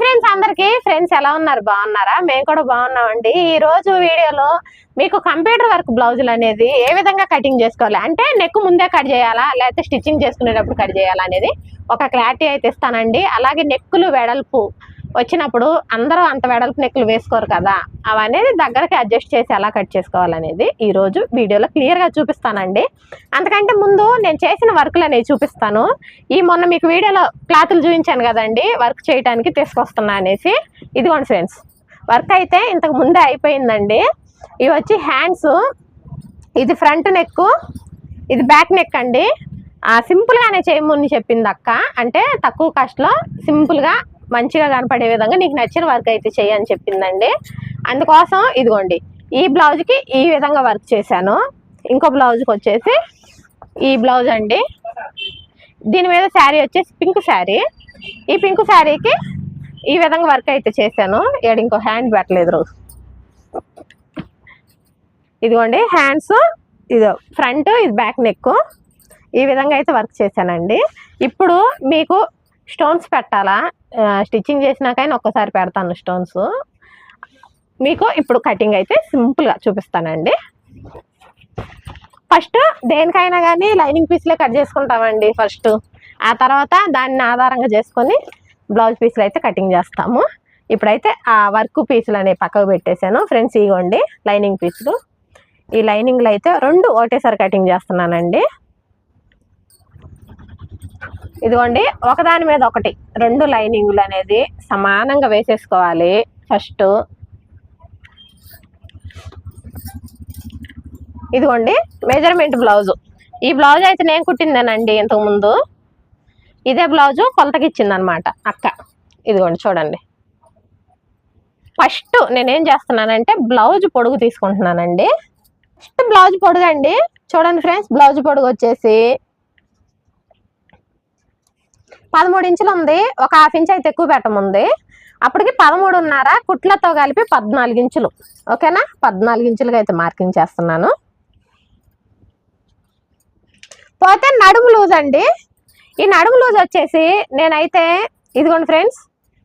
Friends అందరికి. Friends ఎలా ఉన్నారు? బాగున్నారా? మేము కూడా బాగున్నామండి. ఈ రోజు వీడియోలో మీకు కంప్యూటర్ వర్క్ బ్లౌజులు అనేది ఏ విధంగా కటింగ్ చేసుకోవాలి? అంటే నెక్ ముందే కట్ చేయాలా? లేకపోతే స్టిచ్చింగ్ చేసుకునేటప్పుడు కట్ చేయాలా అనేది ఒక క్లారిటీ అయితే ఇస్తానండి. అలాగే నెక్కులు వెడల్పు వచ్చినప్పుడు అందరూ అంత వెడల్పు నెక్కులు వేసుకోరు కదా అవనేది దగ్గరకి అడ్జస్ట్ చేసి ఎలా కట్ చేసుకోవాలనేది ఈరోజు వీడియోలో క్లియర్గా చూపిస్తానండి. అంతకంటే ముందు నేను చేసిన వర్కులు అనేవి చూపిస్తాను. ఈ మొన్న మీకు వీడియోలో క్లాతులు చూపించాను కదండి వర్క్ చేయడానికి తీసుకొస్తున్నా అనేసి. ఇదిగోండి ఫ్రెండ్స్ వర్క్ అయితే ఇంతకు ముందే అయిపోయిందండి. ఇవి వచ్చి హ్యాండ్స్ ఇది ఫ్రంట్ నెక్ ఇది బ్యాక్ నెక్ అండి. సింపుల్గానే చేయమని చెప్పింది అక్క. అంటే తక్కువ కాస్ట్లో సింపుల్గా మంచిగా కనపడే విధంగా నీకు నచ్చిన వర్క్ అయితే చేయని చెప్పిందండి. అందుకోసం ఇదిగోండి ఈ బ్లౌజ్కి ఈ విధంగా వర్క్ చేశాను. ఇంకో బ్లౌజ్కి వచ్చేసి ఈ బ్లౌజ్ అండి. దీని మీద శారీ వచ్చేసి పింక్ శారీ. ఈ పింక్ శారీకి ఈ విధంగా వర్క్ అయితే చేశాను. ఇక్కడ ఇంకో హ్యాండ్ పెట్టలేదు రోజు. ఇదిగోండి హ్యాండ్స్ ఇది ఫ్రంట్ ఇది బ్యాక్ నెక్. ఈ విధంగా అయితే వర్క్ చేశానండి. ఇప్పుడు మీకు స్టోన్స్ పెట్టాలా? స్టిచ్చింగ్ చేసినాకైనా ఒక్కసారి పెడతాను స్టోన్స్. మీకు ఇప్పుడు కటింగ్ అయితే సింపుల్గా చూపిస్తానండి. ఫస్ట్ దేనికైనా కానీ లైనింగ్ పీస్లే కట్ చేసుకుంటామండి ఫస్ట్. ఆ తర్వాత దాన్ని ఆధారంగా చేసుకొని బ్లౌజ్ పీసులు అయితే కటింగ్ చేస్తాము. ఇప్పుడైతే ఆ వర్క్ పీసులు అనేవి పక్కకు పెట్టేశాను. ఫ్రెండ్స్ ఇవ్వండి లైనింగ్ పీసులు. ఈ లైనింగ్లు అయితే రెండు ఒకటేసారి కటింగ్ చేస్తున్నానండి. ఇదిగోండి ఒకదాని మీద ఒకటి. రెండు లైనింగ్లు అనేది సమానంగా వేసేసుకోవాలి. ఫస్ట్. ఇదిగోండి మెజర్మెంట్ బ్లౌజు. ఈ బ్లౌజ్ అయితే నేను కుట్టిందేనండి ఇంతకుముందు. ఇదే బ్లౌజు కొలతకి ఇచ్చిందనమాట అక్క. ఇదిగోండి చూడండి. ఫస్ట్ నేనేం చేస్తున్నానంటే బ్లౌజ్ పొడుగు తీసుకుంటున్నానండి. ఫస్ట్ బ్లౌజ్ పొడుగు అండి చూడండి ఫ్రెండ్స్ బ్లౌజ్ పొడుగు వచ్చేసి పదమూడు ఇంచులు ఉంది. ఒక హాఫ్ ఇంచ్ అయితే ఎక్కువ పెట్టముంది అప్పటికి పదమూడున్నర కుట్లతో కలిపి పద్నాలుగు ఇంచులు. ఓకేనా? పద్నాలుగు ఇంచులుగా అయితే మార్కింగ్ చేస్తున్నాను. పోతే నడుము లూజ్ అండి. ఈ నడుము లూజ్ వచ్చేసి నేనైతే ఇదిగోండి ఫ్రెండ్స్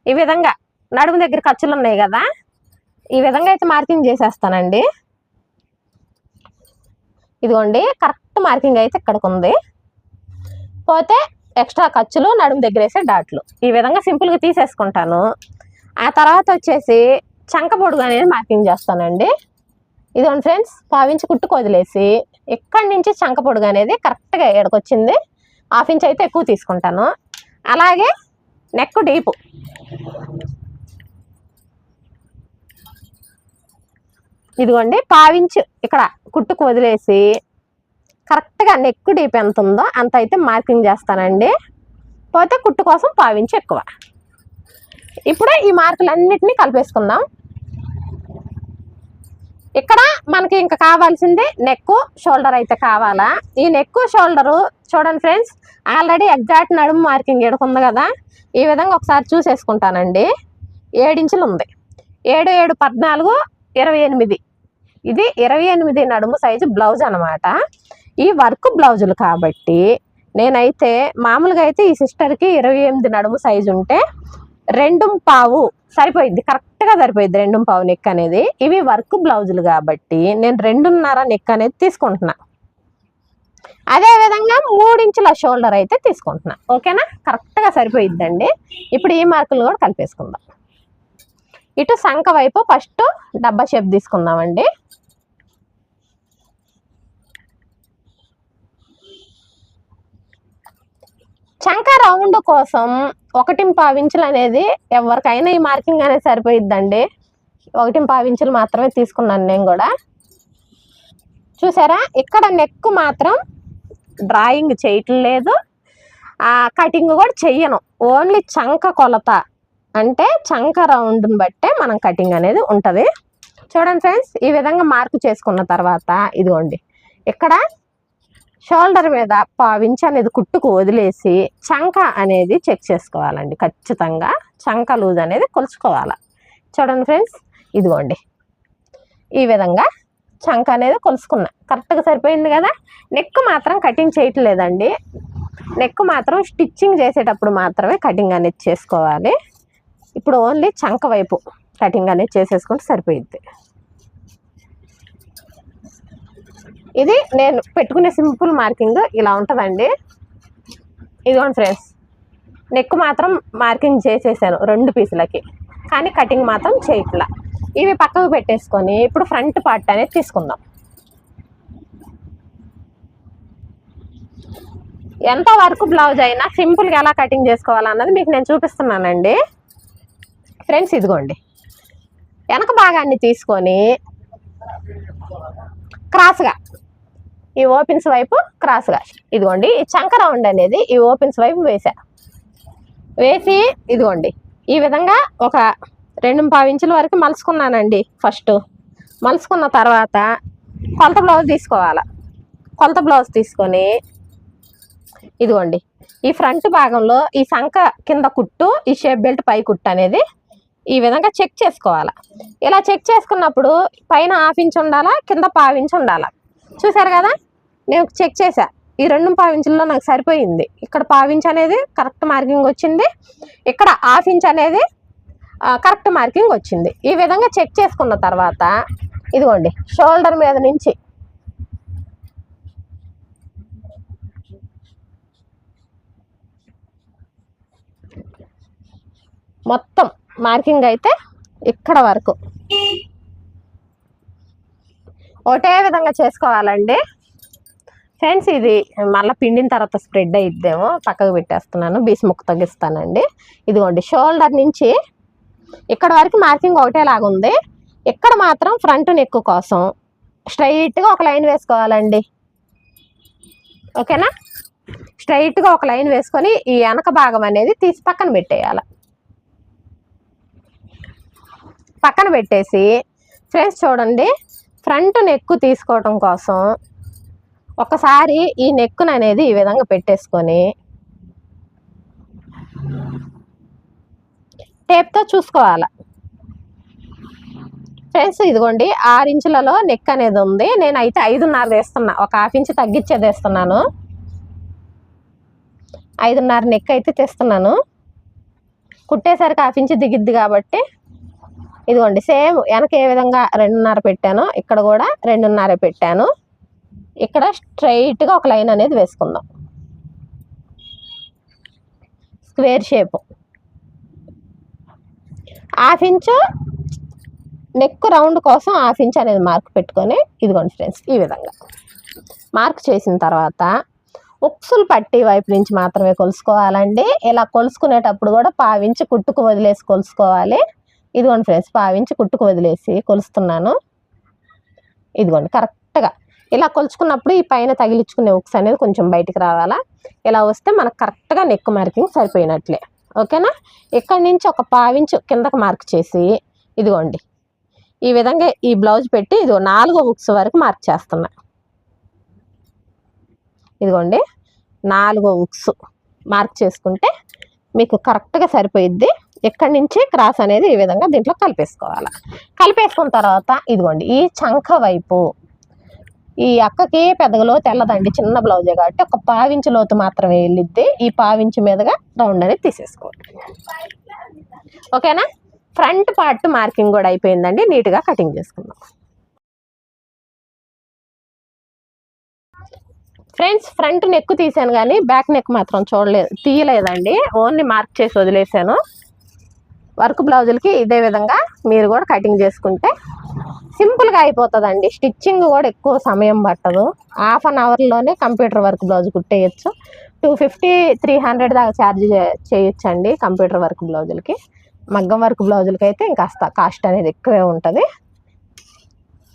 ఈ విధంగా నడుము దగ్గర ఖర్చులు ఉన్నాయి కదా ఈ విధంగా అయితే మార్కింగ్ చేసేస్తానండి. ఇదిగోండి కరెక్ట్ మార్కింగ్ అయితే ఇక్కడికి ఉంది. పోతే ఎక్స్ట్రా ఖర్చులు నడుము దగ్గర వేసే డాట్లు. ఈ విధంగా సింపుల్గా తీసేసుకుంటాను. ఆ తర్వాత వచ్చేసి చంక పొడుగు అనేది మార్కింగ్ చేస్తానండి. ఇదిగోండి ఫ్రెండ్స్ పావించి కుట్టుకు వదిలేసి ఇక్కడి నుంచి చంక పొడుగు అనేది కరెక్ట్గా ఎడకొచ్చింది హాఫ్ ఇంచ్ అయితే ఎక్కువ తీసుకుంటాను. అలాగే నెక్ డీపు. ఇదిగోండి పావించు ఇక్కడ కుట్టుకు వదిలేసి కరెక్ట్గా నెక్ డీప్ ఎంత ఉందో అంత అయితే మార్కింగ్ చేస్తానండి. పోతే కుట్టు కోసం పావించి ఎక్కువ. ఇప్పుడు ఈ మార్కులన్నిటినీ కలిపేసుకుందాం. ఇక్కడ మనకి ఇంకా కావాల్సింది నెక్ షోల్డర్ అయితే కావాలా. ఈ నెక్ షోల్డరు చూడండి ఫ్రెండ్స్ ఆల్రెడీ ఎగ్జాక్ట్ నడుము మార్కింగ్ ఎడుకుంది కదా. ఈ విధంగా ఒకసారి చూసేసుకుంటానండి. ఏడించులు ఉంది. ఏడు ఏడు పద్నాలుగు ఇరవై ఎనిమిది. ఇది ఇరవై ఎనిమిది నడుము సైజు బ్లౌజ్ అనమాట ఈ వర్క్ బ్లౌజులు కాబట్టి నేనైతే మామూలుగా అయితే ఈ సిస్టర్కి ఇరవై ఎనిమిది నడుము సైజు ఉంటే రెండు పావు సరిపోయింది. కరెక్ట్గా సరిపోయింది రెండు పావు నెక్ అనేది. ఇవి వర్క్ బ్లౌజులు కాబట్టి నేను రెండున్నర నెక్ అనేది తీసుకుంటున్నా. అదే విధంగా మూడించుల షోల్డర్ అయితే తీసుకుంటున్నా. ఓకేనా? కరెక్ట్గా సరిపోయిద్దండి. ఇప్పుడు ఈ మార్కులు కూడా కలిపేసుకుందాం. ఇటు సంఖ వైపు ఫస్ట్ డబ్బా షేప్ తీసుకుందామండి. చంక రౌండ్ కోసం ఒకటి పావించులు అనేది ఎవరికైనా ఈ మార్కింగ్ అనేది సరిపోయిద్దండి. ఒకటి పావించులు మాత్రమే తీసుకున్నాను నేను కూడా. చూసారా? ఇక్కడ నెక్ మాత్రం డ్రాయింగ్ చేయటం లేదు. ఆ కటింగ్ కూడా చెయ్యను. ఓన్లీ చంక కొలత అంటే చంక రౌండ్ని బట్టే మనం కటింగ్ అనేది ఉంటుంది. చూడండి ఫ్రెండ్స్ ఈ విధంగా మార్కు చేసుకున్న తర్వాత ఇదిగోండి. ఇక్కడ షోల్డర్ మీద పావించి అనేది కుట్టుకు వదిలేసి చంక అనేది చెక్ చేసుకోవాలండి. ఖచ్చితంగా చంక లూజ్ అనేది కొలుచుకోవాలి. చూడండి ఫ్రెండ్స్ ఇదిగోండి. ఈ విధంగా చంక అనేది కొలుసుకున్నా. కరెక్ట్గా సరిపోయింది కదా? నెక్ మాత్రం కటింగ్ చేయట్లేదండి. నెక్ మాత్రం స్టిచ్చింగ్ చేసేటప్పుడు మాత్రమే కటింగ్ అనేది చేసుకోవాలి. ఇప్పుడు ఓన్లీ చంక వైపు కటింగ్ అనేది చేసేసుకుంటే సరిపోయిద్ది. ఇది నేను పెట్టుకునే సింపుల్ మార్కింగ్ ఇలా ఉంటుందండి. ఇదిగోండి ఫ్రెండ్స్ నెక్ మాత్రం మార్కింగ్ చేసేసాను రెండు పీసులకి కానీ కటింగ్ మాత్రం చేయట్లా. ఇవి పక్కకు పెట్టేసుకొని ఇప్పుడు ఫ్రంట్ పార్ట్ అనేది తీసుకుందాం. ఎంత వరకు బ్లౌజ్ అయినా సింపుల్గా ఎలా కటింగ్ చేసుకోవాలన్నది మీకు నేను చూపిస్తున్నానండి. ఫ్రెండ్స్ ఇదిగోండి వెనక భాగాన్ని తీసుకొని క్రాస్గా. ఈ ఓపెన్స్ వైపు క్రాస్గా. ఇదిగోండి ఈ చంక రౌండ్ అనేది ఈ ఓపెన్స్ వైపు వేసా వేసి ఇదిగోండి ఈ విధంగా ఒక రెండు పావు ఇంచుల వరకు మలుచుకున్నానండి ఫస్ట్. మలుచుకున్న తర్వాత కొలత బ్లౌజ్ తీసుకోవాలి. కొలత బ్లౌజ్ తీసుకొని ఇదిగోండి ఈ ఫ్రంట్ భాగంలో ఈ సంక కింద కుట్టు ఈ షేప్ బెల్ట్ పై కుట్టు అనేది ఈ విధంగా చెక్ చేసుకోవాలి. ఇలా చెక్ చేసుకున్నప్పుడు పైన హాఫ్ ఇంచ్ ఉండాలా కింద పావించి ఉండాలా. చూసారు కదా? నేను చెక్ చేశా. ఈ రెండు పావించుల్లో నాకు సరిపోయింది. ఇక్కడ పావించి అనేది కరెక్ట్ మార్కింగ్ వచ్చింది. ఇక్కడ హాఫ్ ఇంచ్ అనేది కరెక్ట్ మార్కింగ్ వచ్చింది. ఈ విధంగా చెక్ చేసుకున్న తర్వాత ఇదిగోండి షోల్డర్ మీద నుంచి మొత్తం మార్కింగ్ అయితే ఇక్కడ వరకు. ఒకటే విధంగా చేసుకోవాలండి. ఫ్రెండ్స్ ఇది మళ్ళీ పిండిన తర్వాత స్ప్రెడ్ అయిద్దేమో పక్కకు పెట్టేస్తున్నాను బీస్ ముక్క తగ్గిస్తానండి. ఇదిగోండి షోల్డర్ నుంచి ఇక్కడ వరకు మార్కింగ్ ఒకటేలాగా ఉంది. ఇక్కడ మాత్రం ఫ్రంట్ నెక్ కోసం స్ట్రైట్గా ఒక లైన్ వేసుకోవాలండి. ఓకేనా? స్ట్రైట్గా ఒక లైన్ వేసుకొని ఈ వెనక భాగం అనేది తీసి పక్కన పెట్టేయాలి. పక్కన పెట్టేసి ఫ్రెండ్స్ చూడండి ఫ్రంట్ నెక్ తీసుకోవటం కోసం ఒకసారి ఈ నెక్కును అనేది ఈ విధంగా పెట్టేసుకొని టేప్తో చూసుకోవాలి. ఫ్రెండ్స్ ఇదిగోండి ఆరు ఇంచులలో నెక్ అనేది ఉంది. నేను అయితే ఐదున్నర వేస్తున్నా ఒక హాఫ్ ఇంచ్ తగ్గించేది వేస్తున్నాను ఐదున్నర నెక్ అయితే తెస్తున్నాను. కుట్టేసరికి హాఫ్ ఇంచ్ దిగిద్ది కాబట్టి ఇదిగోండి సేమ్ వెనక ఏ విధంగా రెండున్నర పెట్టానో ఇక్కడ కూడా రెండున్నర పెట్టాను. ఇక్కడ స్ట్రైట్గా ఒక లైన్ అనేది వేసుకుందాం. Square shape. Half inch neck round కోసం హాఫ్ ఇంచ్ అనేది మార్క్ పెట్టుకొని ఇదిగోండి ఫ్రెండ్స్ ఈ విధంగా. మార్క్ చేసిన తర్వాత ఉక్సులు పట్టి వైపు నుంచి మాత్రమే కొలుసుకోవాలండి. ఇలా కొలుసుకునేటప్పుడు కూడా పావించి కుట్టుకు వదిలేసి కొలుసుకోవాలి. ఇదిగోండి ఫ్రెండ్స్ పావించి కుట్టుకు వదిలేసి కొలుస్తున్నాను. ఇదిగోండి కరెక్ట్గా. ఇలా కొలుచుకున్నప్పుడు ఈ పైన తగిలించుకునే ఉక్స్ అనేది కొంచెం బయటికి రావాలా? ఇలా వస్తే మనకు కరెక్ట్గా నెక్ మార్కింగ్ సరిపోయినట్లే. ఓకేనా? ఇక్కడ నుంచి ఒక పావించు కిందకి మార్క్ చేసి ఇదిగోండి. ఈ విధంగా ఈ బ్లౌజ్ పెట్టి ఇదిగో నాలుగో బుక్స్ వరకు మార్క్ చేస్తున్నా. ఇదిగోండి నాలుగో బుక్స్ మార్క్ చేసుకుంటే మీకు కరెక్ట్గా సరిపోయిద్ది. ఎక్కడి నుంచి క్రాస్ అనేది ఈ విధంగా దీంట్లో కలిపేసుకోవాలి. కలిపేసుకున్న తర్వాత ఇదిగోండి ఈ చంక వైపు ఈ అక్కకి పెద్దగలో తెల్లదండి చిన్న బ్లౌజే కాబట్టి ఒక పావించి లోతు మాత్రమే వెళ్ళిద్ది. ఈ పావించి మీదుగా రౌండ్ అనేది తీసేసుకోవాలి. ఓకేనా? ఫ్రంట్ పార్ట్ మార్కింగ్ కూడా అయిపోయిందండి. నీట్గా కటింగ్ చేసుకుందాం. ఫ్రెండ్స్ ఫ్రంట్ నెక్ తీసాను కానీ బ్యాక్ నెక్ మాత్రం చూడలేదు తీయలేదండి. ఓన్లీ మార్క్ చేసి వదిలేసాను. వర్క్ బ్లౌజులకి ఇదే విధంగా మీరు కూడా కటింగ్ చేసుకుంటే సింపుల్గా అయిపోతుందండి. స్టిచ్చింగ్ కూడా ఎక్కువ సమయం పట్టదు. హాఫ్ అన్ అవర్లోనే కంప్యూటర్ వర్క్ బ్లౌజ్ కుట్టేయచ్చు. టూ ఫిఫ్టీ త్రీ హండ్రెడ్ దాకా ఛార్జ్ చేయొచ్చు అండి కంప్యూటర్ వర్క్ బ్లౌజులకి. మగ్గం వర్క్ బ్లౌజులకి అయితే ఇంకాస్త కాస్ట్ అనేది ఎక్కువే ఉంటుంది.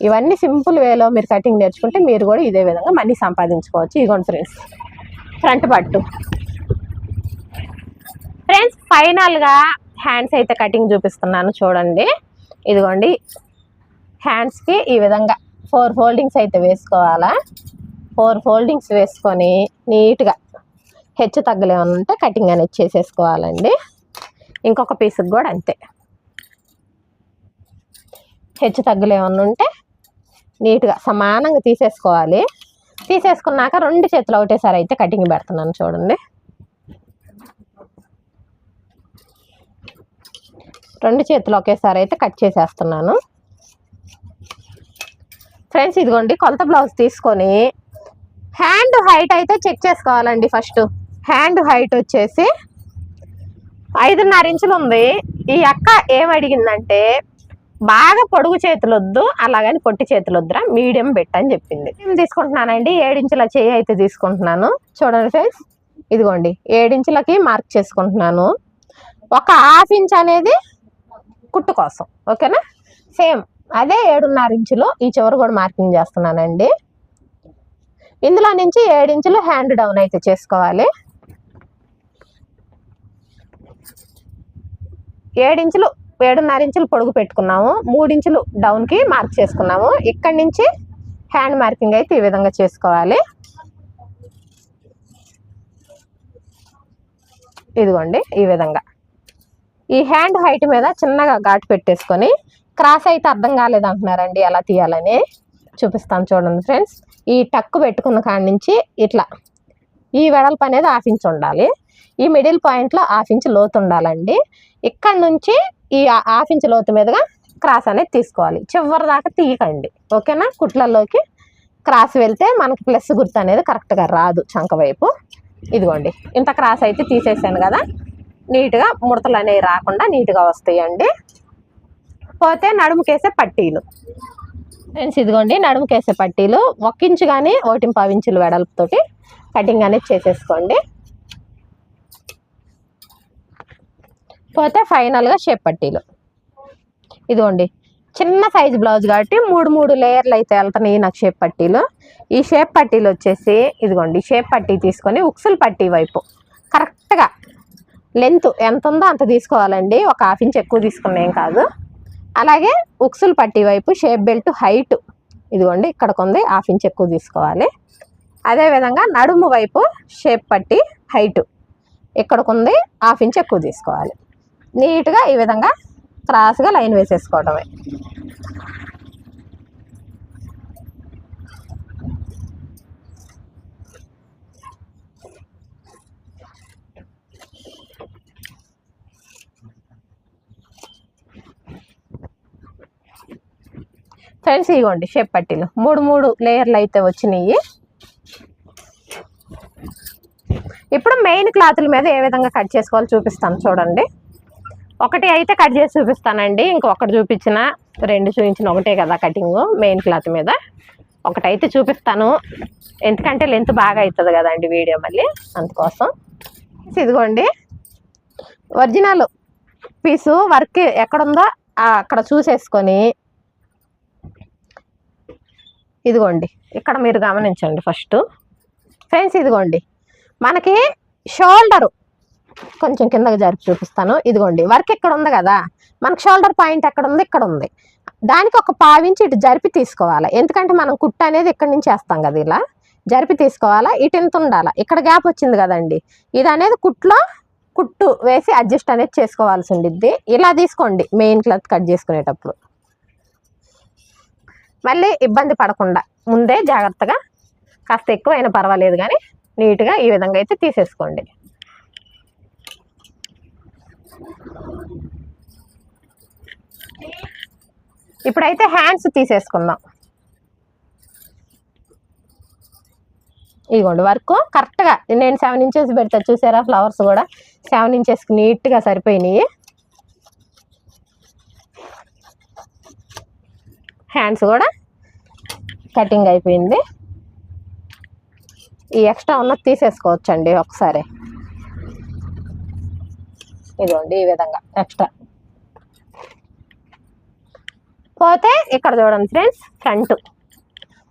ఇవన్నీ సింపుల్ వేలో మీరు కటింగ్ నేర్చుకుంటే మీరు కూడా ఇదే విధంగా మనీ సంపాదించుకోవచ్చు. ఇదిగోండి ఫ్రెండ్స్. ఫ్రంట్ పట్టు. ఫ్రెండ్స్ ఫైనల్గా హ్యాండ్స్ అయితే కటింగ్ చూపిస్తున్నాను చూడండి. ఇదిగోండి. హ్యాండ్స్కి ఈ విధంగా ఫోర్ ఫోల్డింగ్స్ అయితే వేసుకోవాలా? ఫోర్ ఫోల్డింగ్స్ వేసుకొని నీట్గా హెచ్చు తగ్గలు ఉంటే కటింగ్ అనేది చేసేసుకోవాలండి. ఇంకొక పీస్కి కూడా అంతే. హెచ్చు తగ్గులు ఉంటే నీట్గా సమానంగా తీసేసుకోవాలి. తీసేసుకున్నాక రెండు చేతులు ఒకటేసారి అయితే కటింగ్ పెడుతున్నాను చూడండి. రెండు చేతులు ఒకేసారి అయితే కట్ చేసేస్తున్నాను. ఫ్రెండ్స్ ఇదిగోండి కొలత బ్లౌజ్ తీసుకొని హ్యాండ్ హైట్ అయితే చెక్ చేసుకోవాలండి ఫస్ట్. హ్యాండ్ హైట్ వచ్చేసి ఐదున్నర ఇంచులు ఉంది. ఈ అక్క ఏమడిగిందంటే బాగా పొడుగు చేతులు వద్దు అలాగని పొట్టి చేతులు వద్దురా మీడియం పెట్టని చెప్పింది. నేను తీసుకుంటున్నానండి ఏడించుల చేయి అయితే తీసుకుంటున్నాను. చూడండి ఫ్రెండ్స్ ఇదిగోండి ఏడించులకి మార్క్ చేసుకుంటున్నాను. ఒక హాఫ్ ఇంచ్ అనేది కుట్టు కోసం. ఓకేనా? సేమ్ అదే ఏడున్నర ఇంచులు ఈ చివరి కూడా మార్కింగ్ చేస్తున్నానండి. ఇందులో నుంచి ఏడించులు హ్యాండ్ డౌన్ అయితే చేసుకోవాలి. ఏడించులు ఏడున్నర ఇంచులు పొడుగు పెట్టుకున్నాము. మూడించులు డౌన్కి మార్క్ చేసుకున్నాము. ఇక్కడి నుంచి హ్యాండ్ మార్కింగ్ అయితే ఈ విధంగా చేసుకోవాలి. ఇదిగోండి ఈ విధంగా. ఈ హ్యాండ్ హైట్ మీద చిన్నగా ఘాటు పెట్టేసుకొని క్రాస్ అయితే అర్థం కాలేదంటున్నారండి ఎలా తీయాలని చూపిస్తాను చూడండి ఫ్రెండ్స్. ఈ టక్కు పెట్టుకున్న కాడి నుంచి ఇట్లా ఈ వెడల్పు అనేది హాఫ్ ఇంచ్ ఉండాలి. ఈ మిడిల్ పాయింట్లో హాఫ్ ఇంచ్ లోతు ఉండాలండి. ఇక్కడ నుంచి ఈ హాఫ్ ఇంచ్ లోతు మీదుగా క్రాస్ అనేది తీసుకోవాలి. చివరి దాకా తీయకండి. ఓకేనా? కుట్లలోకి క్రాస్ వెళ్తే మనకి ప్లస్ గుర్తు అనేది కరెక్ట్గా రాదు చంక వైపు. ఇదిగోండి. ఇంత క్రాస్ అయితే తీసేసాను కదా. నీట్గా ముడతలు అనేవి రాకుండా నీట్గా వస్తాయండి. పోతే నడుముకేసే పట్టీలు. ఫ్రెండ్స్ ఇదిగోండి నడుముకేసే పట్టీలు. ఒక్కించు కానీ ఒకటి పావించులు వెడల్పుతోటి కటింగ్ అనేది చేసేసుకోండి. పోతే ఫైనల్గా షేప్ పట్టీలు. ఇదిగోండి చిన్న సైజు బ్లౌజ్ కాబట్టి మూడు మూడు లేయర్లు అయితే వెళ్తున్నాయి నాకు షేప్ పట్టీలు. ఈ షేప్ పట్టీలు వచ్చేసి ఇదిగోండి షేప్ పట్టీ తీసుకొని ఉక్సులు పట్టీ వైపు కరెక్ట్గా లెంత్ ఎంత ఉందో అంత తీసుకోవాలండి. ఒక హాఫ్ ఇంచ్ ఎక్కువ తీసుకున్నాం కాదు. అలాగే ఉక్సులు పట్టి వైపు షేప్ బెల్ట్ హైట్ ఇదిగోండి ఇక్కడికి ఉంది హాఫ్ ఇంచ్ ఎక్కువ తీసుకోవాలి. అదేవిధంగా నడుము వైపు షేప్ పట్టి హైట్ ఇక్కడికి ఉంది హాఫ్ ఇంచ్ ఎక్కువ తీసుకోవాలి. నీట్గా ఈ విధంగా క్రాస్గా లైన్ వేసేసుకోవడమే. ఫ్రెండ్స్ ఇగోండి షేప్ పట్టీలు మూడు మూడు లేయర్లు అయితే వచ్చినాయి. ఇప్పుడు మెయిన్ క్లాతుల మీద ఏ విధంగా కట్ చేసుకోవాలో చూపిస్తాను చూడండి. ఒకటి అయితే కట్ చేసి చూపిస్తానండి. ఇంకొకటి చూపించిన రెండు చూపించిన ఒకటే కదా కటింగ్ మెయిన్ క్లాత్ మీద. ఒకటైతే చూపిస్తాను. ఎందుకంటే లెంత్ బాగా అవుతుంది కదండి వీడియో మళ్ళీ. అందుకోసం. ఇదిగోండి. ఒరిజినల్ పీసు వర్క్ ఎక్కడుందో అక్కడ చూసేసుకొని ఇదిగోండి ఇక్కడ మీరు గమనించండి ఫస్ట్. ఫ్రెండ్స్ ఇదిగోండి. మనకి షోల్డరు కొంచెం కిందకి జరిపి చూపిస్తాను. ఇదిగోండి వర్క్ ఇక్కడ ఉంది కదా? మనకి షోల్డర్ పాయింట్ ఎక్కడ ఉంది? ఇక్కడ ఉంది. దానికి ఒక పావించి ఇటు జరిపి తీసుకోవాలి. ఎందుకంటే మనం కుట్టు అనేది ఇక్కడి నుంచి వేస్తాం కదా ఇలా. జరిపి తీసుకోవాలా ఇటు ఎంత ఉండాలా? ఇక్కడ గ్యాప్ వచ్చింది కదండి. ఇది అనేది కుట్లో కుట్టు వేసి అడ్జస్ట్ అనేది చేసుకోవాల్సి ఉండిద్ది. ఇలా తీసుకోండి మెయిన్ క్లాత్ కట్ చేసుకునేటప్పుడు. మళ్ళీ ఇబ్బంది పడకుండా ముందే జాగ్రత్తగా కాస్త ఎక్కువైనా పర్వాలేదు కానీ నీట్గా ఈ విధంగా అయితే తీసేసుకోండి. ఇప్పుడైతే హ్యాండ్స్ తీసేసుకుందాం. ఇదిగోండి వర్క్ కరెక్ట్గా నేను సెవెన్ ఇంచెస్ పెడతా చూసారా? ఫ్లవర్స్ కూడా సెవెన్ ఇంచెస్కి నీట్గా సరిపోయినాయి. హ్యాండ్స్ కూడా కటింగ్ అయిపోయింది. ఈ ఎక్స్ట్రా ఉన్నది తీసేసుకోవచ్చండి ఒకసారి. ఇదిగోండి ఈ విధంగా ఎక్స్ట్రా. పోతే ఇక్కడ చూడండి ఫ్రెండ్స్ ఫ్రంట్.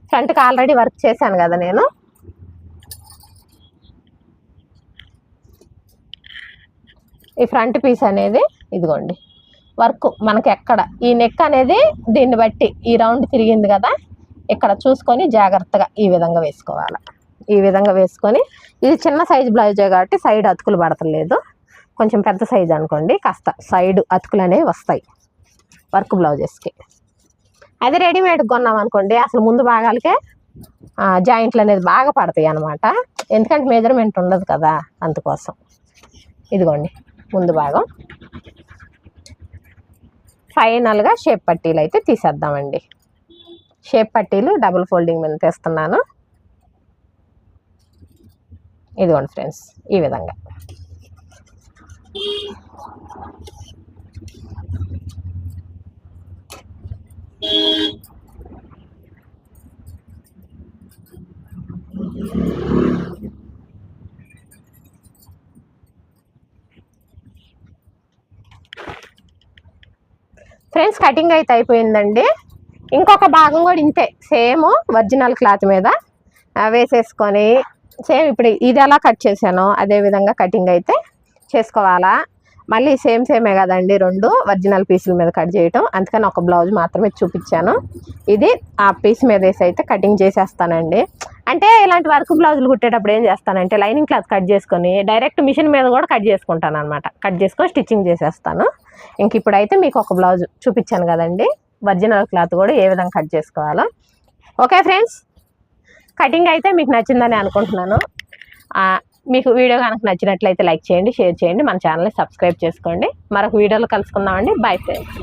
ఫ్రంట్కి ఆల్రెడీ వర్క్ చేశాను కదా నేను. ఈ ఫ్రంట్ పీస్ అనేది ఇదిగోండి. వర్క్ మనకి ఎక్కడ ఈ నెక్ అనేది దీన్ని బట్టి ఈ రౌండ్ తిరిగింది కదా ఇక్కడ చూసుకొని జాగ్రత్తగా ఈ విధంగా వేసుకోవాలి. ఈ విధంగా వేసుకొని ఇది చిన్న సైజు బ్లౌజే కాబట్టి సైడ్ అతుకులు పడతలేదు. కొంచెం పెద్ద సైజు అనుకోండి కాస్త సైడ్ అతుకులు అనేవి వస్తాయి వర్క్ బ్లౌజెస్కి. అది రెడీమేడ్ కొన్నాం అనుకోండి అసలు ముందు భాగాలకే జాయింట్లు అనేది బాగా పడతాయి అనమాట ఎందుకంటే మెజర్మెంట్ ఉండదు కదా అందుకోసం. ఇదిగోండి ముందు భాగం. ఫైనల్గా షేప్ పట్టీలు అయితే తీసేద్దామండి. షేప్ పట్టీలు డబుల్ ఫోల్డింగ్ మీద తెస్తున్నాను. ఇదిగోండి ఫ్రెండ్స్ ఈ విధంగా. కటింగ్ అయితే అయిపోయిందండి. ఇంకొక భాగం కూడా ఇంతే సేమ్ ఒరిజినల్ క్లాత్ మీద. వేసేసుకొని సేమ్ ఇప్పుడు ఇది ఎలా కట్ చేశానో అదే విధంగా కటింగ్ అయితే చేసుకోవాలా. మళ్ళీ సేమ్ సేమే కదండి రెండు ఒరిజినల్ పీసుల మీద కట్ చేయటం. అందుకని ఒక బ్లౌజ్ మాత్రమే చూపించాను. ఇది ఆ పీస్ మీద వేసి అయితే కటింగ్ చేసేస్తానండి. అంటే ఇలాంటి వర్క్ బ్లౌజులు కుట్టేటప్పుడు ఏం చేస్తానంటే లైనింగ్ క్లాత్ కట్ చేసుకొని డైరెక్ట్ మిషన్ మీద కూడా కట్ చేసుకుంటాను అనమాట కట్ చేసుకొని స్టిచ్చింగ్ చేసేస్తాను. ఇంక ఇప్పుడైతే మీకు ఒక బ్లౌజ్ చూపించాను కదండి. ఒరిజినల్ క్లాత్ కూడా ఏ విధంగా కట్ చేసుకోవాలో. Okay friends? కటింగ్ అయితే మీకు నచ్చిందని అనుకుంటున్నాను. మీకు వీడియో కనుక నచ్చినట్లయితే లైక్ చేయండి షేర్ చేయండి మన ఛానల్ని సబ్స్క్రైబ్ చేసుకోండి. మరొక వీడియోలో కలుసుకుందామండి. Bye friends.